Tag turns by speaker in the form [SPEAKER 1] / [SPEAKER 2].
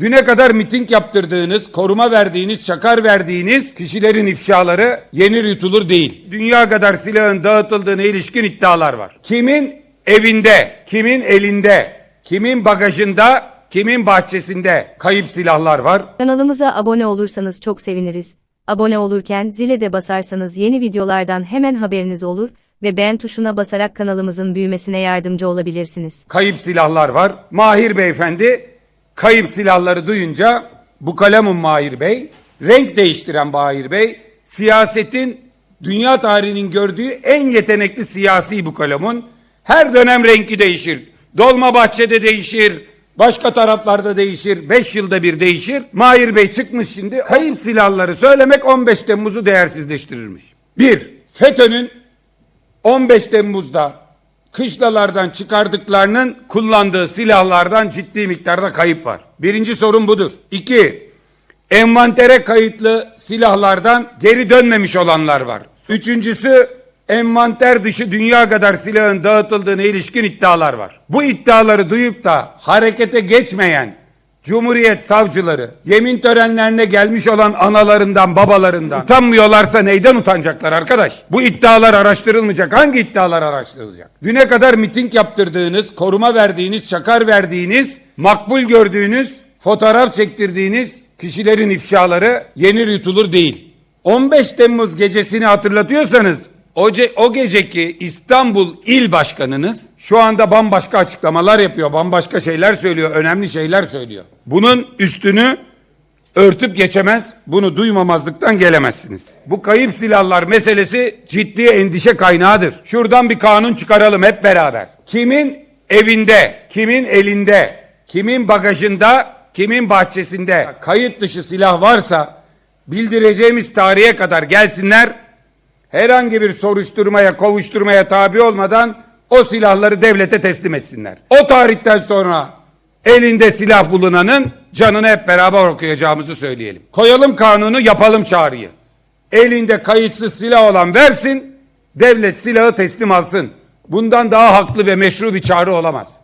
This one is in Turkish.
[SPEAKER 1] Düne kadar miting yaptırdığınız, koruma verdiğiniz, çakar verdiğiniz kişilerin ifşaları yenir yutulur değil. Dünya kadar silahın dağıtıldığına ilişkin iddialar var. Kimin evinde, kimin elinde, kimin bagajında, kimin bahçesinde kayıp silahlar var.
[SPEAKER 2] Kanalımıza abone olursanız çok seviniriz. Abone olurken zile de basarsanız yeni videolardan hemen haberiniz olur ve beğen tuşuna basarak kanalımızın büyümesine yardımcı olabilirsiniz.
[SPEAKER 1] kayıp silahlar var. Mahir beyefendi kayıp silahları duyunca bu kalemun Mahir Bey, renk değiştiren Mahir Bey, siyasetin dünya tarihinin gördüğü en yetenekli siyasi bu kalemun. Her dönem rengi değişir. Dolmabahçe'de değişir, başka taraflarda değişir, 5 yılda bir değişir. Mahir Bey çıkmış şimdi kayıp silahları söylemek 15 Temmuz'u değersizleştirirmiş. Bir, FETÖ'nün 15 Temmuz'da kışlalardan çıkardıklarının kullandığı silahlardan ciddi miktarda kayıp var. Birinci sorun budur. İki, envantere kayıtlı silahlardan geri dönmemiş olanlar var. Üçüncüsü, envanter dışı dünya kadar silahın dağıtıldığına ilişkin iddialar var. Bu iddiaları duyup da harekete geçmeyen Cumhuriyet savcıları yemin törenlerine gelmiş olan analarından babalarından utanmıyorlarsa neyden utanacaklar arkadaş? Bu iddialar araştırılmayacak. Hangi iddialar araştırılacak? Düne kadar miting yaptırdığınız, koruma verdiğiniz, çakar verdiğiniz, makbul gördüğünüz, fotoğraf çektirdiğiniz kişilerin ifşaları yenir yutulur değil. 15 Temmuz gecesini hatırlatıyorsanız o, ce- o geceki İstanbul İl Başkanınız şu anda bambaşka açıklamalar yapıyor, bambaşka şeyler söylüyor, önemli şeyler söylüyor. Bunun üstünü örtüp geçemez, bunu duymamazlıktan gelemezsiniz. Bu kayıp silahlar meselesi ciddi endişe kaynağıdır. Şuradan bir kanun çıkaralım hep beraber. Kimin evinde, kimin elinde, kimin bagajında, kimin bahçesinde kayıt dışı silah varsa bildireceğimiz tarihe kadar gelsinler herhangi bir soruşturmaya, kovuşturmaya tabi olmadan o silahları devlete teslim etsinler. O tarihten sonra elinde silah bulunanın canını hep beraber okuyacağımızı söyleyelim. Koyalım kanunu, yapalım çağrıyı. Elinde kayıtsız silah olan versin, devlet silahı teslim alsın. Bundan daha haklı ve meşru bir çağrı olamaz.